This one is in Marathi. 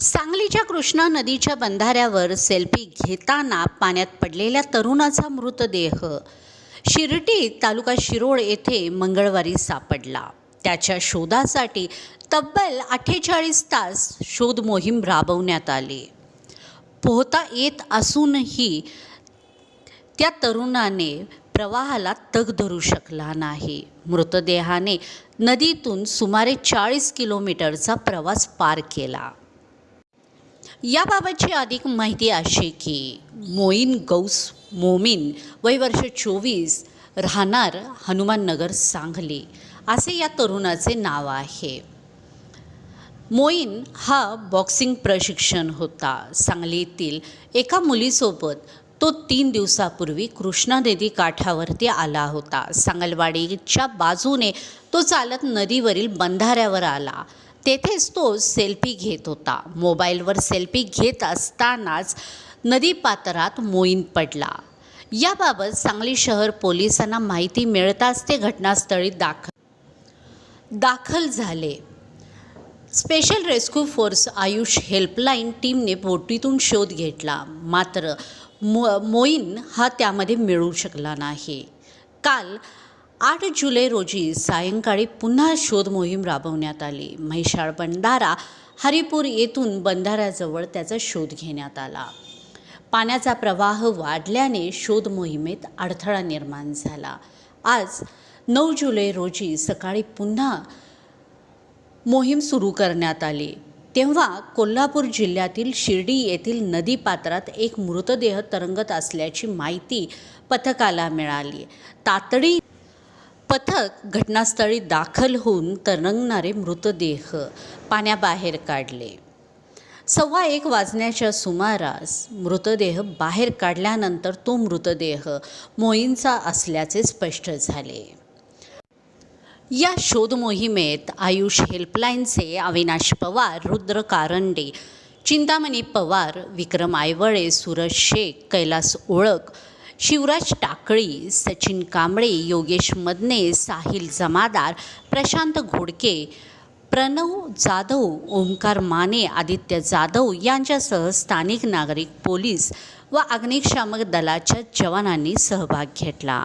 सांगलीच्या कृष्णा नदीच्या बंधाऱ्यावर सेल्फी घेताना पाण्यात पडलेल्या तरुणाचा मृतदेह. शिर्डी तालुका शिरोळ येथे मंगळवारी सापडला. त्याच्या शोधासाठी तब्बल अठ्ठेचाळीस तास शोध मोहीम राबवण्यात आली. पोहता येत असूनही त्या तरुणाने प्रवाहाला तग धरू शकला नाही. मृतदेहाने नदीतून सुमारे चाळीस किलोमीटरचा प्रवास पार केला. याबाबतची अधिक माहिती अशी की मोईन गौस मोमीन वय वर्ष चोवीस राहणार हनुमाननगर सांगली असे या तरुणाचे नाव आहे. मोईन हा बॉक्सिंग प्रशिक्षण होता. सांगलीतील एका मुलीसोबत तो तीन दिवसापूर्वी कृष्णा नदी काठावरती आला होता. सांगलवाडीच्या बाजूने तो चालत नदीवरील बंधाऱ्यावर आला. तेथेच तो सेल्फी घेत होता. मोबाईलवर सेल्फी घेत असतानाच नदीपात्रात मोईन पडला. याबाबत सांगली शहर पोलिसांना माहिती मिळताच ते घटनास्थळी दाखल दाखल झाले. Special rescue force Ayush helpline टीमने बोटीतून शोध घेतला. मात्र मो मोईन हा त्यामध्ये मिळू शकला नाही. काल आठ जुलै रोजी सायंकाळी पुन्हा शोध मोहीम राबवण्यात आली. महिषाळ बंधारा हरिपूर येथून बंधाऱ्याजवळ त्याचा शोध घेण्यात आला. पाण्याचा प्रवाह वाढल्याने शोध मोहिमेत अडथळा निर्माण झाला. आज नऊ जुलै रोजी सकाळी पुन्हा मोहीम सुरू करण्यात आली. तेव्हा कोल्हापूर जिल्ह्यातील शिर्डी येथील नदीपात्रात एक मृतदेह तरंगत असल्याची माहिती पथकाला मिळाली. तातडी पथक घटनास्थळी दाखल होऊन तरंगणारे मृतदेह पाण्याबाहेर काढले. सव्वा एक वाजण्याच्या सुमारास मृतदेह बाहेर काढल्यानंतर तो मृतदेह मोईंचा असल्याचे स्पष्ट झाले. या शोध मोहिमेत आयुष हेल्पलाईनचे अविनाश पवार रुद्र कारंडे चिंतामणी पवार विक्रम आयवळे सूरज शेख कैलास ओळख शिवराज टाकळी सचिन कांबळे योगेश मदने साहिल जमादार प्रशांत घोडके प्रणव जाधव ओंकार माने आदित्य जाधव यांच्यासह स्थानिक नागरिक पोलीस व अग्निशामक दलाच्या जवानांनी सहभाग घेतला.